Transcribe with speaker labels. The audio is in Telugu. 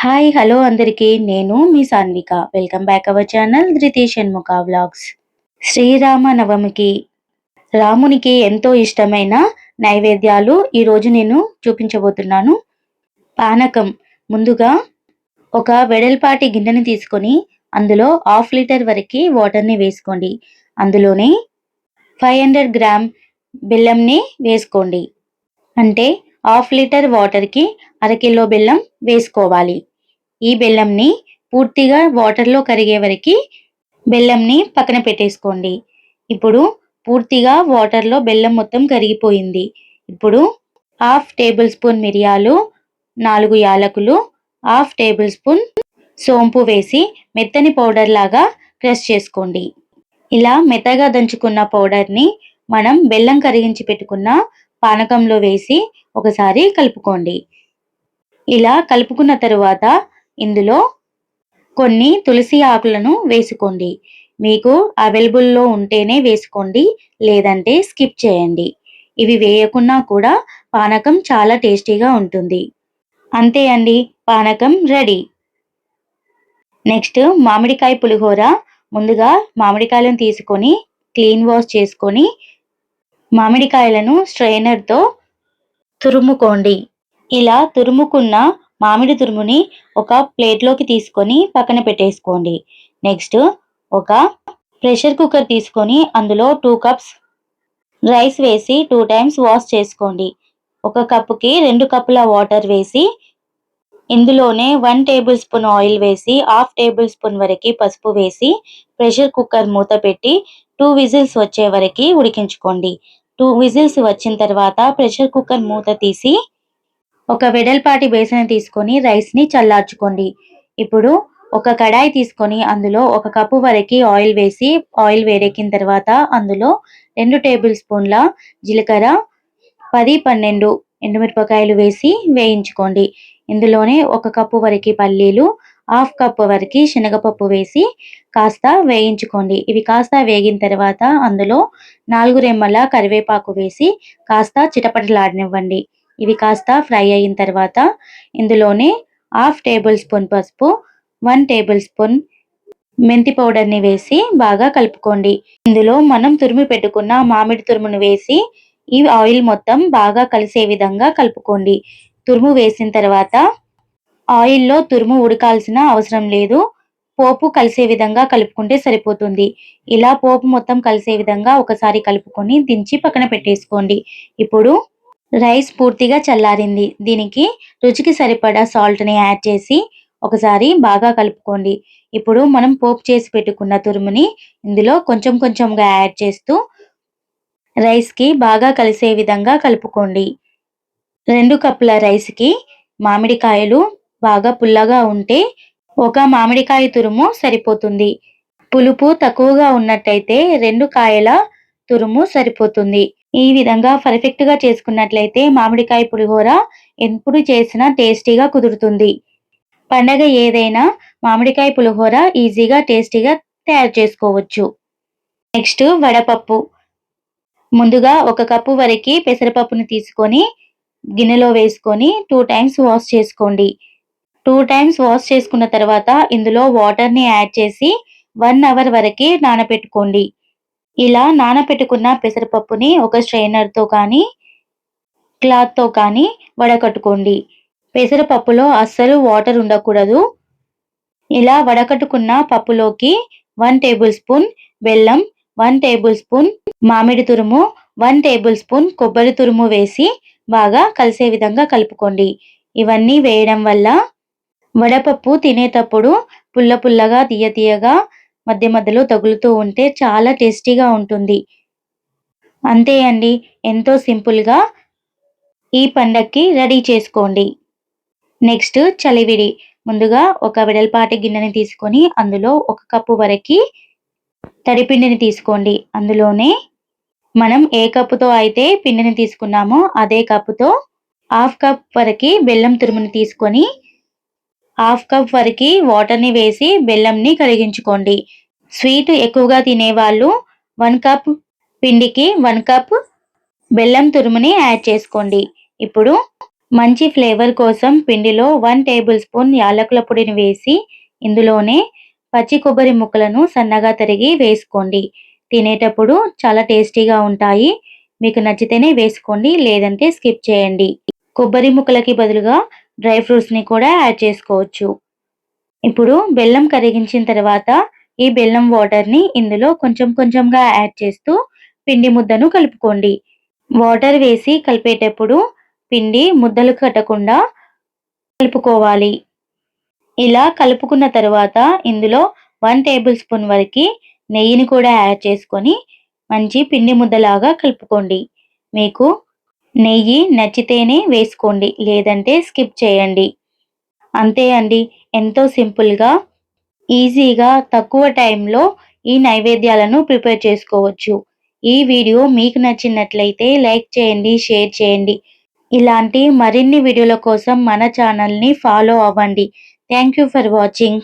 Speaker 1: హాయ్ హలో అందరికీ. నేను మీ Sanvika. Welcome back our channel Dhruti Mukha vlogs Srirama నవమికి రామునికి ఎంతో ఇష్టమైన నైవేద్యాలు ఈరోజు నేను చూపించబోతున్నాను. పానకం. ముందుగా ఒక వెడల్పాటి గిన్నెని తీసుకొని అందులో హాఫ్ లీటర్ వరకు వాటర్ని వేసుకోండి. అందులోనే ఫైవ్ హండ్రెడ్ గ్రామ్ బెల్లంని వేసుకోండి. అంటే హాఫ్ లీటర్ వాటర్కి అరకిలో బెల్లం వేసుకోవాలి. ఈ బెల్లంని పూర్తిగా వాటర్లో కరిగే వరకు బెల్లంని పక్కన పెట్టేసుకోండి. ఇప్పుడు పూర్తిగా వాటర్లో బెల్లం మొత్తం కరిగిపోయింది. ఇప్పుడు హాఫ్ టేబుల్ స్పూన్ మిరియాలు నాలుగు యాలకులు హాఫ్ టేబుల్ స్పూన్ సోంపు వేసి మెత్తని పౌడర్ లాగా క్రష్ చేసుకోండి. ఇలా మెత్తగా దంచుకున్న పౌడర్ని మనం బెల్లం కరిగించి పెట్టుకున్న పానకంలో వేసి ఒకసారి కలుపుకోండి. ఇలా కలుపుకున్న తరువాత ఇందులో కొన్ని తులసి ఆకులను వేసుకోండి. మీకు అవైలబుల్లో ఉంటేనే వేసుకోండి లేదంటే స్కిప్ చేయండి. ఇవి వేయకున్నా కూడా పానకం చాలా టేస్టీగా ఉంటుంది. అంతే అండి పానకం రెడీ. నెక్స్ట్ మామిడికాయ పులిహోర. ముందుగా మామిడికాయలను తీసుకొని క్లీన్ వాష్ చేసుకొని మామిడికాయలను స్ట్రైనర్తో తురుముకోండి. ఇలా తురుముకున్న మామిడి తురుముని ఒక ప్లేట్లోకి తీసుకొని పక్కన పెట్టేసుకోండి. నెక్స్ట్ ఒక ప్రెషర్ కుక్కర్ తీసుకొని అందులో టూ కప్స్ రైస్ వేసి టూ టైమ్స్ వాష్ చేసుకోండి. ఒక కప్పుకి రెండు కప్పుల వాటర్ వేసి ఇందులోనే వన్ టేబుల్ స్పూన్ ఆయిల్ వేసి హాఫ్ టేబుల్ స్పూన్ వరకు పసుపు వేసి ప్రెషర్ కుక్కర్ మూత పెట్టి టూ విజిల్స్ వచ్చే వరకు ఉడికించుకోండి. టూ విజిల్స్ వచ్చిన తర్వాత ప్రెషర్ కుక్కర్ మూత తీసి ఒక వెడల్పాటి బేసన్ తీసుకొని రైస్ని చల్లార్చుకోండి. ఇప్పుడు ఒక కడాయి తీసుకొని అందులో ఒక కప్పు వరకు ఆయిల్ వేసి ఆయిల్ వేడెక్కిన తర్వాత అందులో రెండు టేబుల్ స్పూన్ల జీలకర్ర పది పన్నెండు ఎండుమిరపకాయలు వేసి వేయించుకోండి. ఇందులోనే ఒక కప్పు వరకు పల్లీలు హాఫ్ కప్ వరకు శనగపప్పు వేసి కాస్త వేయించుకోండి. ఇవి కాస్త వేగిన తర్వాత అందులో నాలుగు రెమ్మల కరివేపాకు వేసి కాస్త చిటపటలాడనివ్వండి. ఇవి కాస్త ఫ్రై అయిన తర్వాత ఇందులోనే హాఫ్ టేబుల్ స్పూన్ పసుపు వన్ టేబుల్ స్పూన్ మెంతి పౌడర్ని వేసి బాగా కలుపుకోండి. ఇందులో మనం తురిమి పెట్టుకున్న మామిడి తురుమును వేసి ఈ ఆయిల్ మొత్తం బాగా కలిసే విధంగా కలుపుకోండి. తురుము వేసిన తర్వాత ఆయిల్లో తురుము ఉడకాల్సిన అవసరం లేదు. పోపు కలిసే విధంగా కలుపుకుంటే సరిపోతుంది. ఇలా పోపు మొత్తం కలిసే విధంగా ఒకసారి కలుపుకొని దించి పక్కన పెట్టేసుకోండి. ఇప్పుడు రైస్ పూర్తిగా చల్లారింది. దీనికి రుచికి సరిపడా సాల్ట్ని యాడ్ చేసి ఒకసారి బాగా కలుపుకోండి. ఇప్పుడు మనం పోపు చేసి పెట్టుకున్న తురుముని ఇందులో కొంచెం కొంచెంగా యాడ్ చేస్తూ రైస్కి బాగా కలిసే విధంగా కలుపుకోండి. రెండు కప్పుల రైస్కి మామిడికాయలు బాగా పుల్లగా ఉంటే ఒక మామిడికాయ తురుము సరిపోతుంది. పులుపు తక్కువగా ఉన్నట్టయితే రెండు కాయల తురుము సరిపోతుంది. ఈ విధంగా పర్ఫెక్ట్గా చేసుకున్నట్లయితే మామిడికాయ పులిహోర ఎప్పుడు చేసినా టేస్టీగా కుదురుతుంది. పండగ ఏదైనా మామిడికాయ పులిహోర ఈజీగా టేస్టీగా తయారు చేసుకోవచ్చు. నెక్స్ట్ వడపప్పు. ముందుగా ఒక కప్పు వరకు పెసరపప్పును తీసుకొని గిన్నెలో వేసుకొని టూ టైమ్స్ వాష్ చేసుకోండి. టూ టైమ్స్ వాష్ చేసుకున్న తర్వాత ఇందులో వాటర్ని యాడ్ చేసి వన్ అవర్ వరకు నానబెట్టుకోండి. ఇలా నానబెట్టుకున్న పెసరపప్పుని ఒక స్ట్రైనర్తో కానీ క్లాత్తో కానీ వడకట్టుకోండి. పెసరపప్పులో అస్సలు వాటర్ ఉండకూడదు. ఇలా వడకట్టుకున్న పప్పులోకి వన్ టేబుల్ స్పూన్ బెల్లం వన్ టేబుల్ స్పూన్ మామిడి తురుము వన్ టేబుల్ స్పూన్ కొబ్బరి తురుము వేసి బాగా కలిసే విధంగా కలుపుకోండి. ఇవన్నీ వేయడం వల్ల వడపప్పు తినేటప్పుడు పుల్ల పుల్లగా తీయ తీయగా మధ్య మధ్యలో తగులుతూ ఉంటే చాలా టేస్టీగా ఉంటుంది. అంతే అండి. ఎంతో సింపుల్గా ఈ పండక్కి రెడీ చేసుకోండి. నెక్స్ట్ చలివిడి. ముందుగా ఒక వెడల్పాటి గిన్నెని తీసుకొని అందులో ఒక కప్పు వరకు తడిపిండిని తీసుకోండి. అందులోనే మనం ఏ కప్పుతో అయితే పిండిని తీసుకున్నామో అదే కప్పుతో హాఫ్ కప్ వరకు బెల్లం తురుముని తీసుకొని హాఫ్ కప్ వరకు వాటర్ని వేసి బెల్లంని కరిగించుకోండి. స్వీట్ ఎక్కువగా తినేవాళ్ళు వన్ కప్ పిండికి వన్ కప్ బెల్లం తురుముని యాడ్ చేసుకోండి. ఇప్పుడు మంచి ఫ్లేవర్ కోసం పిండిలో వన్ టేబుల్ స్పూన్ యాలకుల పొడిని వేసి ఇందులోనే పచ్చి కొబ్బరి ముక్కలను సన్నగా తరిగి వేసుకోండి. తినేటప్పుడు చాలా టేస్టీగా ఉంటాయి. మీకు నచ్చితేనే వేసుకోండి లేదంటే స్కిప్ చేయండి. కొబ్బరి ముక్కలకి బదులుగా డ్రై ఫ్రూట్స్ని కూడా యాడ్ చేసుకోవచ్చు. ఇప్పుడు బెల్లం కరిగించిన తర్వాత ఈ బెల్లం వాటర్ని ఇందులో కొంచెం కొంచెంగా యాడ్ చేస్తూ పిండి ముద్దను కలుపుకోండి. వాటర్ వేసి కలిపేటప్పుడు పిండి ముద్దలు కట్టకుండా కలుపుకోవాలి. ఇలా కలుపుకున్న తర్వాత ఇందులో వన్ టేబుల్ స్పూన్ వరకు నెయ్యిని కూడా యాడ్ చేసుకొని మంచి పిండి ముద్దలాగా కలుపుకోండి. మీకు నెయ్యి నచ్చితేనే వేసుకోండి లేదంటే స్కిప్ చేయండి. అంతే అండి. ఎంతో సింపుల్గా ఈజీగా తక్కువ టైంలో ఈ నైవేద్యాలను ప్రిపేర్ చేసుకోవచ్చు. ఈ వీడియో మీకు నచ్చినట్లయితే లైక్ చేయండి షేర్ చేయండి. ఇలాంటి మరిన్ని వీడియోల కోసం మన ఛానల్ని ఫాలో అవ్వండి. Thank you for watching.